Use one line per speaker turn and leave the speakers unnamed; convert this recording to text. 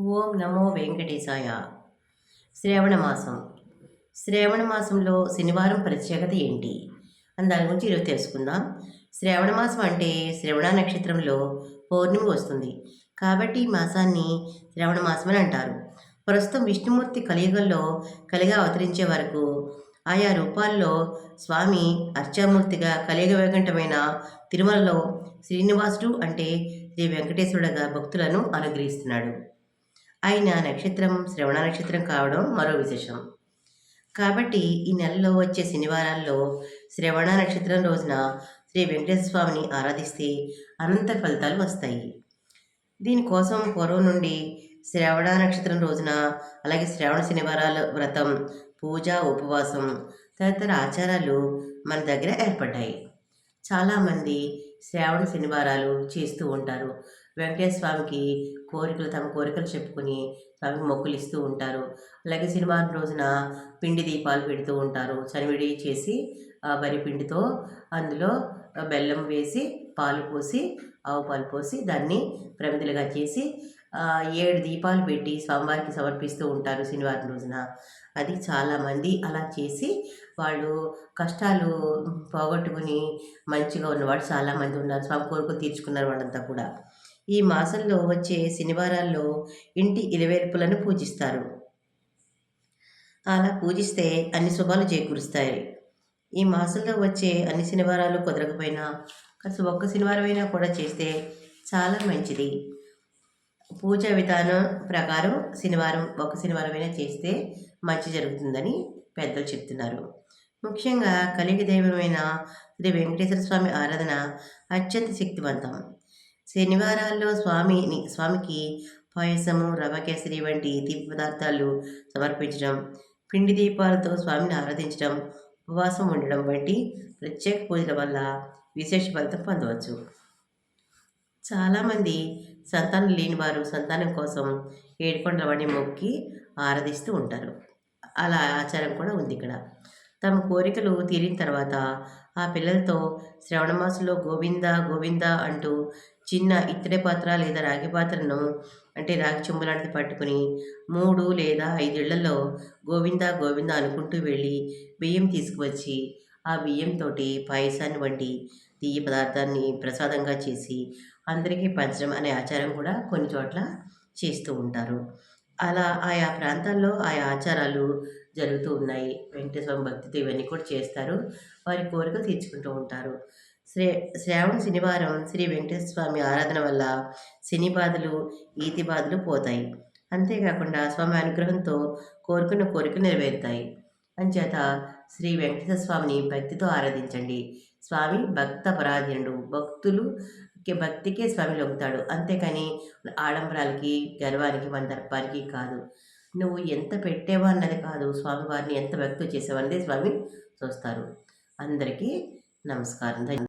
ఓం నమో వెంకటేశాయ. శ్రావణ మాసం. శ్రావణ మాసంలో శనివారం ప్రత్యేకత ఏంటి? అని దాని గురించి ఈరోజు తెలుసుకుందాం. శ్రావణ మాసం అంటే శ్రవణ నక్షత్రంలో పౌర్ణమి వస్తుంది. కాబట్టి ఈ మాసాన్ని శ్రావణ మాసం అని అంటారు. ప్రస్తుతం విష్ణుమూర్తి కలియుగంలో కలిగా అవతరించే వరకు ఆయా రూపాల్లో స్వామి అర్చామూర్తిగా కలియుగ వైకుంఠమైన తిరుమలలో శ్రీనివాసుడు అంటే శ్రీ వెంకటేశ్వరుడుగా భక్తులను అనుగ్రహిస్తున్నాడు. ఆయన నక్షత్రం శ్రవణ నక్షత్రం కావడం మరో విశేషం. కాబట్టి ఈ నెలలో వచ్చే శనివారాల్లో శ్రవణ నక్షత్రం రోజున శ్రీ వెంకటేశ్వర స్వామిని ఆరాధిస్తే అనంత ఫలితాలు వస్తాయి. దీనికోసం పూర్వం నుండి శ్రవణ నక్షత్రం రోజున అలాగే శ్రావణ శనివారాల వ్రతం పూజ ఉపవాసం తదితర ఆచారాలు మన దగ్గర ఏర్పడ్డాయి. చాలామంది శ్రావణ శనివారాలు చేస్తూ ఉంటారు. వెంకటేశ్వర స్వామికి కోరికలు తమ కోరికలు చెప్పుకుని స్వామికి మొక్కులు ఇస్తూ ఉంటారు. అలాగే శనివారం రోజున పిండి దీపాలు పెడుతూ ఉంటారు. చనివిడి చేసి వరి పిండితో అందులో బెల్లం వేసి పాలు పోసి ఆవు పాలు పోసి దాన్ని ప్రమిదలుగా చేసి ఏడు దీపాలు పెట్టి స్వామివారికి సమర్పిస్తూ ఉంటారు శనివారం రోజున. అది చాలామంది అలా చేసి వాళ్ళు కష్టాలు పోగొట్టుకుని మంచిగా ఉన్నవాడు చాలామంది ఉన్నారు. స్వామి కోరికలు తీర్చుకున్నారు వాళ్ళంతా కూడా. ఈ మాసంలో వచ్చే శనివారాల్లో ఇంటి ఇలవేల్పులను పూజిస్తారు. అలా పూజిస్తే అన్ని శుభాలు చేకూరుస్తాయి. ఈ మాసంలో వచ్చే అన్ని శనివారాలు కుదరకపోయినా కాస్త ఒక్క శనివారం అయినా కూడా చేస్తే చాలా మంచిది. పూజ విధానం ప్రకారం శనివారం ఒక శనివారం అయినా చేస్తే మంచి జరుగుతుందని పెద్దలు చెప్తున్నారు. ముఖ్యంగా కలిగి దైవమైన శ్రీ వెంకటేశ్వర స్వామి ఆరాధన అత్యంత శక్తివంతం. శనివారాల్లో స్వామిని స్వామికి పాయసము రవ కేసరి వంటి తీపి పదార్థాలు సమర్పించడం పిండి దీపాలతో స్వామిని ఆరాధించడం ఉపవాసం ఉండడం వంటి ప్రత్యేక పూజల వల్ల విశేష ఫలితం పొందవచ్చు. చాలామంది సంతానం లేని వారు సంతానం కోసం ఏడుకొండల వాడిని మొక్కి ఆరాధిస్తూ ఉంటారు. అలా ఆచారం కూడా ఉంది ఇక్కడ. తమ కోరికలు తీరిన తర్వాత ఆ పిల్లలతో శ్రవణ మాసంలో గోవింద గోవింద అంటూ చిన్న ఇత్తడి పాత్ర లేదా రాగి పాత్రను అంటే రాగి చెంబు లాంటిది పట్టుకుని మూడు లేదా ఐదేళ్ళలో గోవింద గోవింద అనుకుంటూ వెళ్ళి బియ్యం తీసుకువచ్చి ఆ బియ్యంతో పాయసాన్ని వంటి తీయ పదార్థాన్ని ప్రసాదంగా చేసి అందరికీ పంచడం అనే ఆచారం కూడా కొన్ని చోట్ల చేస్తూ ఉంటారు. అలా ఆయా ప్రాంతాల్లో ఆయా ఆచారాలు జరుగుతూ ఉన్నాయి. వెంకటేశ్వర భక్తితో ఇవన్నీ కూడా చేస్తారు. వారి కోరికలు తీర్చుకుంటూ ఉంటారు. శ్రే శ్రావణ శనివారం శ్రీ వెంకటేశ్వర స్వామి ఆరాధన వల్ల శని బాధలు ఈతి బాధలు పోతాయి. అంతేకాకుండా స్వామి అనుగ్రహంతో కోరుకున్న కోరికలు నెరవేరుతాయి. అంచేత శ్రీ వెంకటేశ్వర స్వామిని భక్తితో ఆరాధించండి. స్వామి భక్త పరాధీనుడు. భక్తులు భక్తికే స్వామి లొంగుతాడు. అంతేకాని ఆడంబరాలకి గర్వానికి మన దర్పానికి కాదు. నువ్వు ఎంత పెట్టేవా అన్నది కాదు. స్వామివారిని ఎంత భక్తి చేసేవన్నది స్వామి చూస్తారు. అందరికీ నమస్కారం.